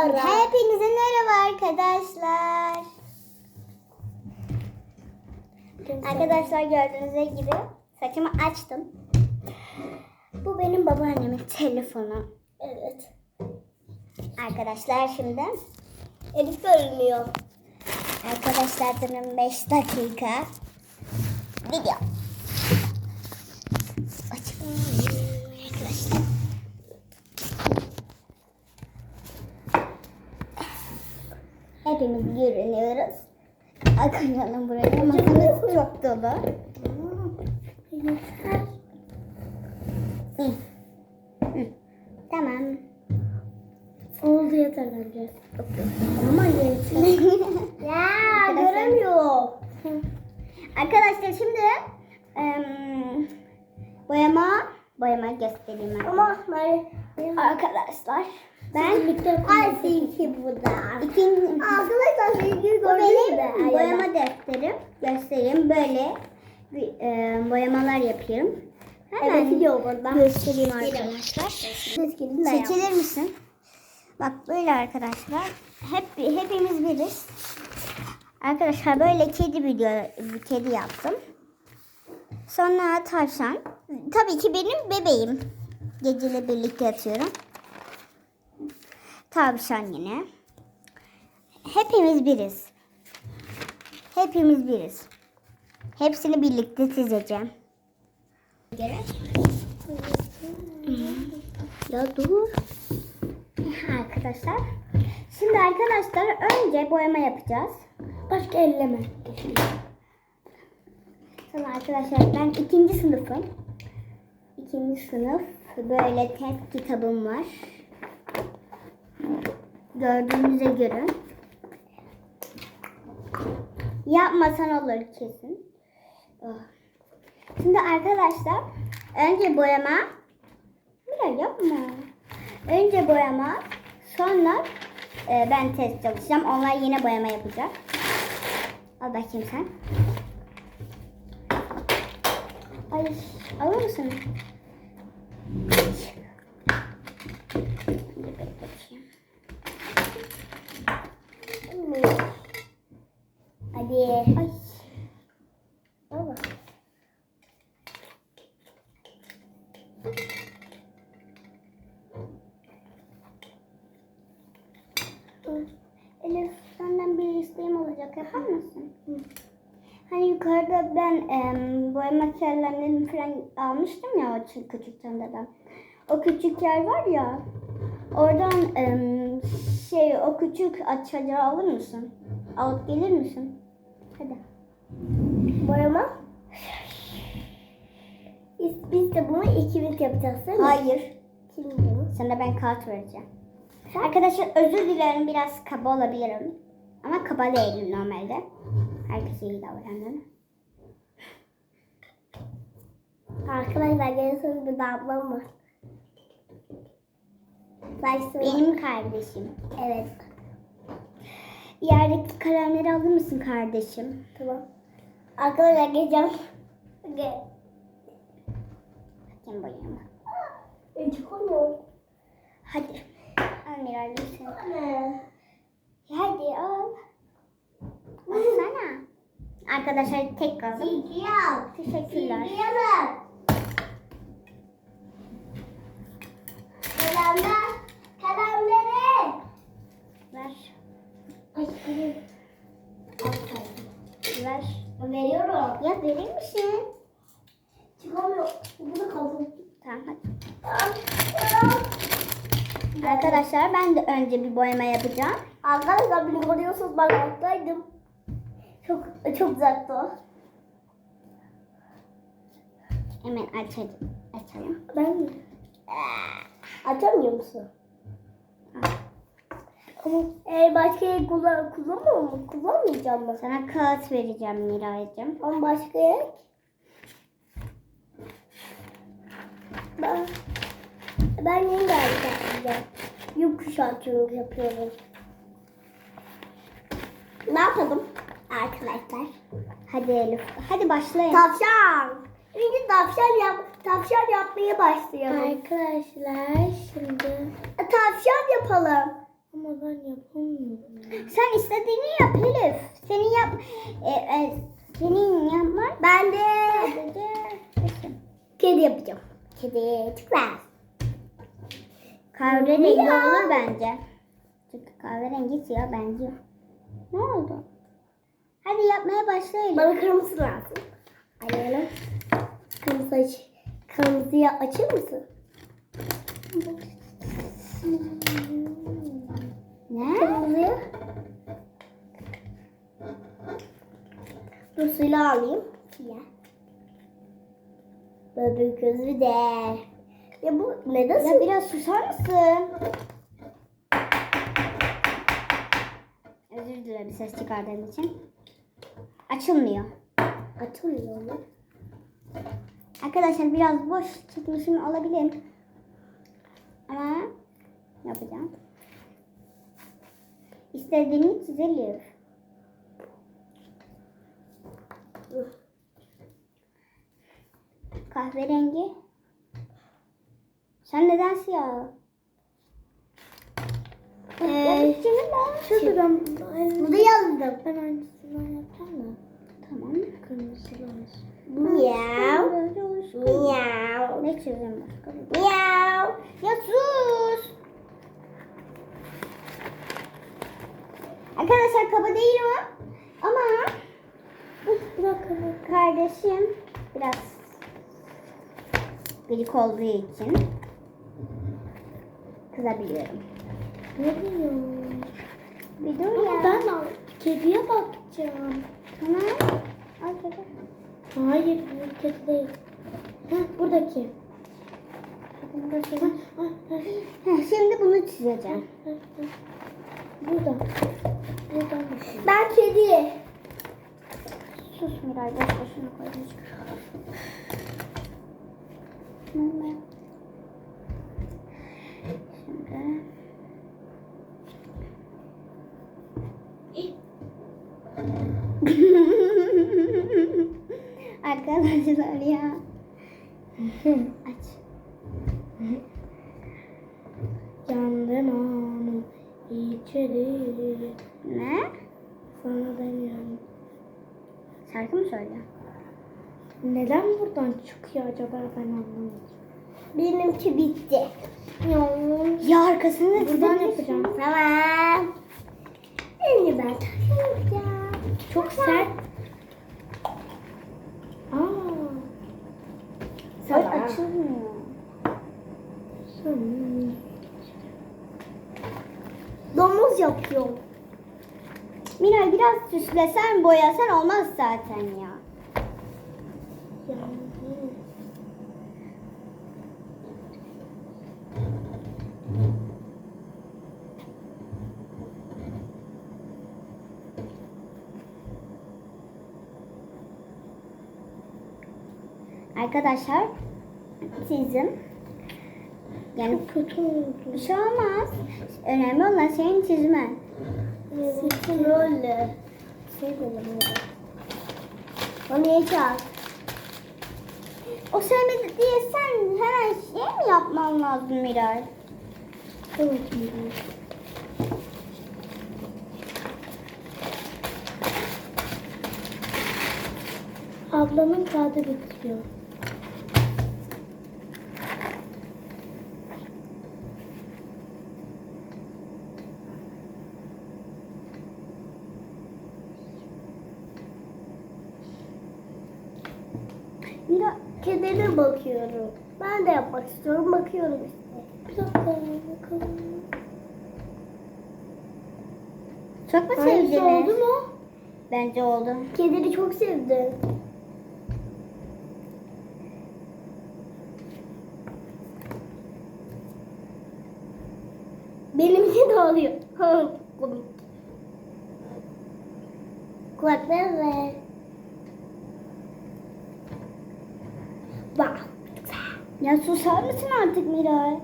Hepinize merhaba arkadaşlar. Arkadaşlar gördüğünüz gibi saçımı açtım. Bu benim babaannemin telefonu. Evet. Arkadaşlar şimdi Elif görünüyor. Arkadaşlar durun 5 dakika. Video. Açalım arkadaşlar. Hepimiz görünüyoruz. Akınca'nın buraya masamız çok dolu. Hı. Hı. Tamam. Oldu yeter bence. Ama yeter. Ya göremiyorum. Arkadaşlar şimdi em, boyama boyama göstereyim. Ama Arkadaşlar ben Ay silki bu da. ikinci Arkadaşlar silki Bu benim boyama defterim. Göstereyim. Böyle bir, e, boyamalar yapıyorum. Hemen Evet gidiyor buradan. göstereyim arkadaşlar. Çekilir misin? Bak böyle arkadaşlar. Hep hepimiz biriz. Arkadaşlar böyle kedi video bir kedi yaptım. Sonra tavşan. Tabii ki benim bebeğim. Geceyle birlikte yatıyorum. Tavşan yine. Hepimiz biriz. Hepimiz biriz. Hepsini birlikte çizeceğim. Ya dur. Arkadaşlar. Şimdi arkadaşlar önce boyama yapacağız. Başka elleme. Sonra arkadaşlar ben ikinci sınıfım. İkinci sınıf. Böyle test kitabım var. Gördüğünüze göre. Yapmasan olur kesin. Oh. Şimdi arkadaşlar önce boyama. Biraz yapma. Önce boyama. Sonra e, ben test çalışacağım. Onlar yine boyama yapacak. Al bakayım sen. Ay, alır mısın? Bir bakayım. Hadi. Ay. Baba. Elif senden bir isteğim olacak. Yapar mısın? Hani yukarıda ben em, boyama materyallerini falan almıştım ya o küçük çantadan. O küçük yer var ya. Oradan em, şey o küçük açacağı alır mısın? Alıp gelir misin? Hadi. Boyama. Biz, biz de bunu ikimiz yapacağız değil mi? Hayır. Kim bunu? Sana ben kağıt vereceğim. Arkadaşlar özür dilerim biraz kaba olabilirim. Ama kaba değilim normalde. Herkese iyi davranıyorum. Arkadaşlar gelirseniz bir de ablam var. Saçlı. Benim kardeşim. Evet. Yerdeki kalemleri alır mısın kardeşim? Tamam. Arkadaşlar geleceğim. Gel. Bakayım boyama. Öncük olmuyor. Hadi. Al Miray lütfen. Anne. Hadi al. Alsana. Arkadaşlar tek kaldım. Al. Teşekkürler. Silgi al. Kalemler. Kalemleri. Ver. Ay, benim. Ver. Veriyorum. Ya verir misin? Çıkamıyor. Bunu kaldım. Tamam hadi. Arkadaşlar ben de önce bir boyama yapacağım. Arkadaşlar beni görüyorsunuz ben alttaydım. Çok çok uzaktı o. Hemen açalım. Açalım. Ben mi? Açamıyor musun? Ama e, başka yer kullan kullanmıyor mu? Kullanmayacağım mı? Sana kağıt vereceğim Miray'cığım. Ama başka yer? Ben, ben yeni yapacağım. Yokuşağı çünkü yapıyorum. Ne yapalım arkadaşlar? Hadi Elif. Hadi başlayın. Tavşan. Önce tavşan yap, tavşan yapmaya başlayalım. Arkadaşlar şimdi tavşan yapalım. Ama ben yapamıyorum. Sen istediğini yap Elif. Senin yap e, e, senin yapman Ben de sadece kedi yapacağım. Kedi tıkla. Kahverengi Ya. olur bence. Çünkü kahverengi siyah benziyor. Ne oldu? Hadi yapmaya başlayalım. Bana kırmızı lazım. Arayalım. Kırmızı aç. Kırmızıyı açır mısın? Ne? Kırmızıyı. Dur suyla alayım. Ya. Bebek gözü de. Ya bu neden Ya biraz susar mısın? Özür dilerim ses çıkardığım için. Açılmıyor. açılmıyor mu? Arkadaşlar biraz boş çekmişim olabilir. Ama yapacağım. İstediğini çizelim. Kahverengi. Sen neden siyah? Ee, Şurada ben bunu yazdım. Ben aynısından yapacağım da. Tamam. Kırmızı lazım. Miyav. Miyav. Ne çizeyim başka? Miyav. Ya sus. Arkadaşlar kaba değil o. Ama Bırak kardeşim biraz birik olduğu için kızabiliyorum. Ne diyor? Bir dur Ama ya. ben al- kediye bakacağım. Tamam. Al kedi. Hayır bu kedi değil. Heh, buradaki. Bunu da Heh, heh, heh, Heh, Şimdi bunu çizeceğim. heh, heh. Burada. Buradan Ben kedi. Sus Miray boş boşuna. Şimdi. Şimdi. Arkadaşlar ya. Aç. Yandın onu içeri. Ne? Sana demiyorum. Şarkı mı söyle? Neden buradan çıkıyor acaba ben anlamadım. Benimki bitti. Ya arkasını Buradan yapacağım. Tamam. Şimdi ben takacağım. Çok sert. Aa. Sana. açılmıyor. Hmm. Domuz yapıyorum. Miray biraz süslesen boyasan olmaz zaten ya. Arkadaşlar çizim. Yani Çok kötü oldu. bir şey olmaz. Önemli olan senin çizmen. Böyle. Şey böyle. Bana yeter. O sevmedi diye sen her şeyi mi yapman lazım Miray? Evet. Ablamın kağıdı bitiyor. Miray Bakıyorum. Ben de yapmak istiyorum. Bakıyorum işte. Bir dakika bakalım. çok mu Hangisi sevdiniz? oldu mu? Bence oldu. Kedini çok sevdim. Benimki de oluyor. Komik. Kulakları ve Bak. Ya susar mısın artık Miray?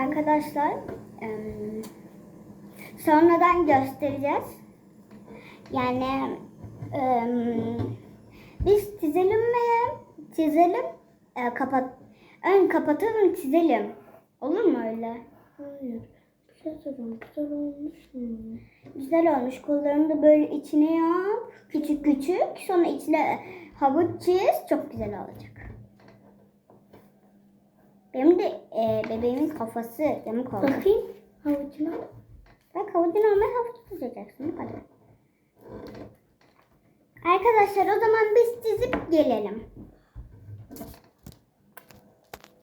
Arkadaşlar sonradan göstereceğiz. Yani biz çizelim mi? Çizelim. E, kapat Ön kapatalım çizelim. Olur mu öyle? Hayır. Şey soracağım. Güzel olmuş mu? Güzel olmuş. Kollarını da böyle içine yap. Küçük küçük. Sonra içine havuç çiz. Çok güzel olacak. Benim de e, bebeğimin kafası yamuk oldu. Bakayım havucuna. Bak havucu normal havuç çizeceksin. Bu kadar. Arkadaşlar o zaman biz çizip gelelim.